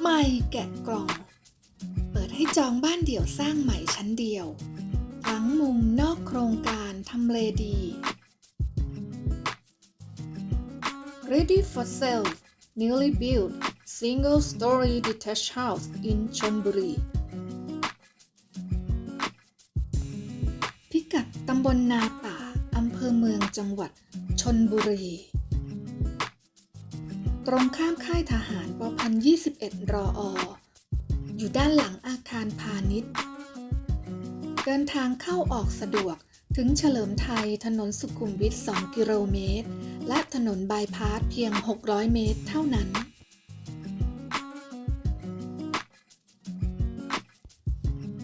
ใหม่แกะกล่อง เปิดให้จองบ้านเดี่ยวสร้างใหม่ชั้นเดียว หลังมุมนอกโครงการทำเลดี Ready for sale newly built single story detached house in ชลบุรีพิกัดตำบลนาป่าอำเภอเมืองจังหวัดชนบุรี รงข้ามค่ายทหารปพัน21 รออ อยู่ด้านหลังอาคารพาณิชย์ เดินทางเข้าออกสะดวกถึงเฉลิมไทยถนนสุขุมวิท 2 กิโลเมตร และถนนบายพาสเพียง 600 เมตรเท่านั้น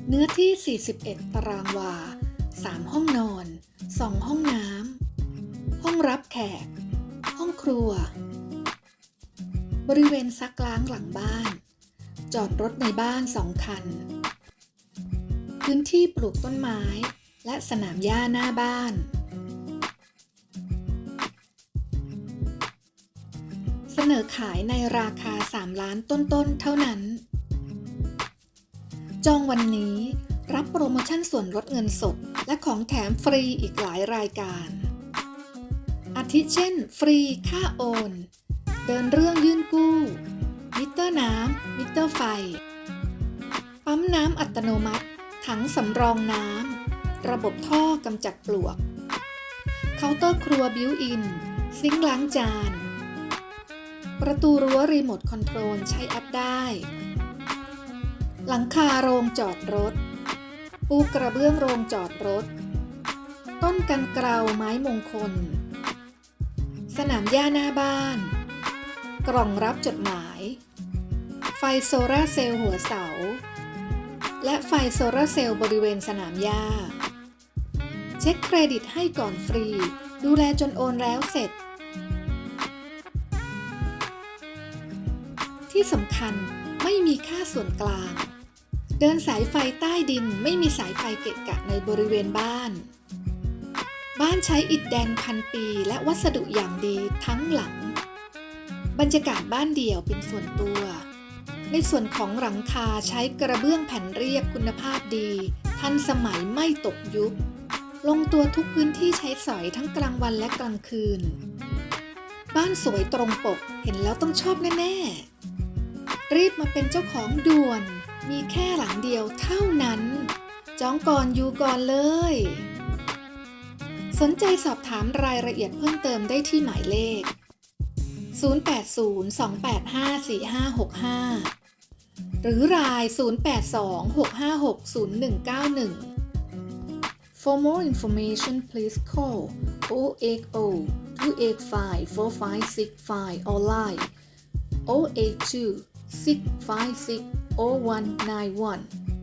เนื้อที่ 41 ตารางวา 3 ห้องนอน 2 ห้องน้ำ ห้องรับแขก ห้องครัว บริเวณซักล้างหลังบ้าน จอดรถในบ้านสองคัน พื้นที่ปลูกต้นไม้ และสนามหญ้าหน้าบ้าน เสนอขายในราคา 3 ล้านต้นๆเท่านั้น จองวันนี้รับโปรโมชั่นส่วนลดเงินสด และของแถมฟรีอีกหลายรายการ อาทิเช่น ฟรีค่าโอน เดินเรื่องยื่นกู้ มิเตอร์น้ำมิเตอร์ไฟ ปั๊มน้ำอัตโนมัติ ถังสำรองน้ำ ระบบท่อกำจัดปลวก เคาน์เตอร์ครัวบิวอิน ซิงค์ล้างจาน ประตูรั้วรีโมทคอนโทรลใช้แอปได้ หลังคาโรงจอดรถ ปูกระเบื้องโรงจอดรถ ต้นกันเกลาไม้มงคลสนามหญ้าหน้าบ้าน กล่องรับจดหมาย ไฟโซลาร์เซลล์หัวเสา และไฟโซลาร์เซลล์บริเวณสนามหญ้า เช็คเครดิตให้ก่อนฟรี ดูแลจนโอนแล้วเสร็จ ที่สำคัญไม่มีค่าส่วนกลาง เดินสายไฟใต้ดินไม่มีสายไฟเกะกะในบริเวณบ้าน บ้านใช้อิฐแดงพันปีและวัสดุอย่างดีทั้งหลัง บรรยากาศบ้านเดี่ยวเป็นส่วนตัว ในส่วนของหลังคาใช้กระเบื้องแผ่นเรียบคุณภาพดี ทันสมัยไม่ตกยุค ลงตัวทุกพื้นที่ใช้สอยทั้งกลางวันและกลางคืน บ้านสวยตรงปกเห็นแล้วต้องชอบแน่ ๆ รีบมาเป็นเจ้าของด่วน มีแค่หลังเดียวเท่านั้นจองก่อนอยู่ก่อนเลย สนใจสอบถามรายละเอียดเพิ่มเติมได้ที่หมายเลข 0802854565 หรือราย 0826560191 For more information please call 080 285 4565 or line 082 656 0191